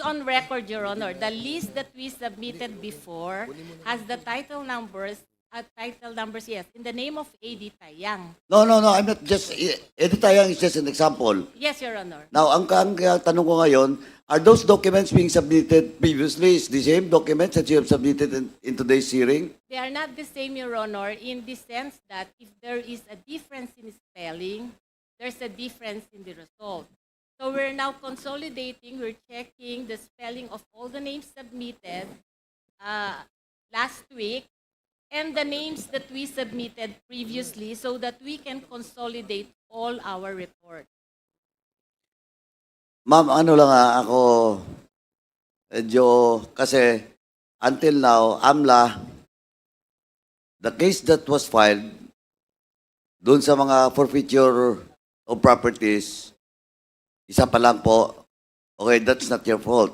on record, Your Honor, the list that we submitted before has the title numbers, uh, title numbers, yes, in the name of A.D. Tayang. No, no, no. I'm not just, Edith Tayang is just an example. Yes, Your Honor. Now, ang, ang kaya tanong ko ngayon, are those documents being submitted previously is the same documents that you have submitted in, in today's hearing? They are not the same, Your Honor, in the sense that if there is a difference in spelling, there's a difference in the result. So we're now consolidating, we're checking the spelling of all the names submitted uh, last week and the names that we submitted previously so that we can consolidate all our reports. Ma'am, ano lang ah, ako, medyo, kasi until now, AMLA, the case that was filed, doon sa mga forfeiture of properties, isa pa lang po, okay, that's not your fault.